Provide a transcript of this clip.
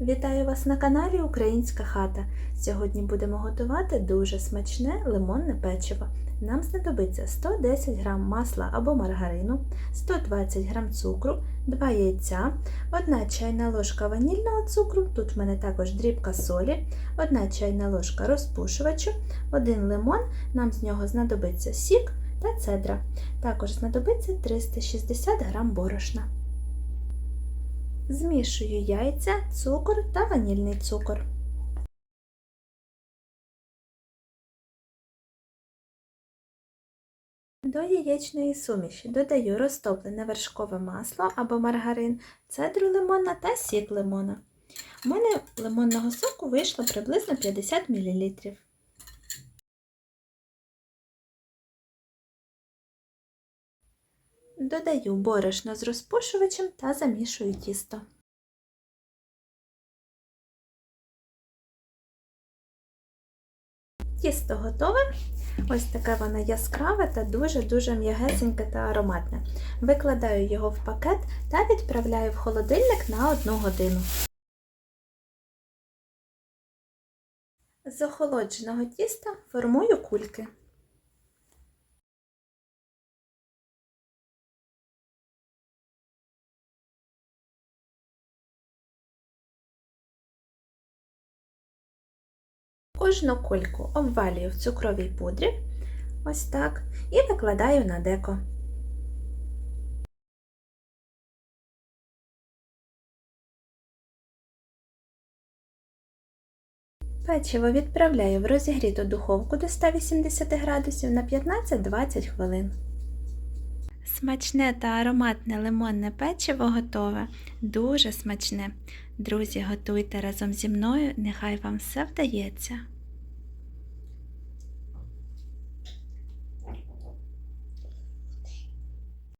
Вітаю вас на каналі Українська хата. Сьогодні будемо готувати дуже смачне лимонне печиво. Нам знадобиться 110 г масла або маргарину, 120 г цукру, 2 яйця, 1 чайна ложка ванільного цукру, тут в мене також дрібка солі, 1 чайна ложка розпушувачу, 1 лимон, нам з нього знадобиться сік та цедра. Також знадобиться 360 г борошна. Змішую яйця, цукор та ванільний цукор. До яєчної суміші додаю розтоплене вершкове масло або маргарин, цедру лимона та сік лимона. У мене лимонного соку вийшло приблизно 50 мл. Додаю борошно з розпушувачем та замішую тісто. Тісто готове. Ось таке воно яскраве та дуже-дуже м'ягесеньке та ароматне. Викладаю його в пакет та відправляю в холодильник на 1 годину. З охолодженого тіста формую кульки. Кожну кульку обвалюю в цукровій пудрі, ось так, і викладаю на деко. Печиво відправляю в розігріту духовку до 180 градусів на 15-20 хвилин. Смачне та ароматне лимонне печиво готове, дуже смачне. Друзі, готуйте разом зі мною, нехай вам все вдається.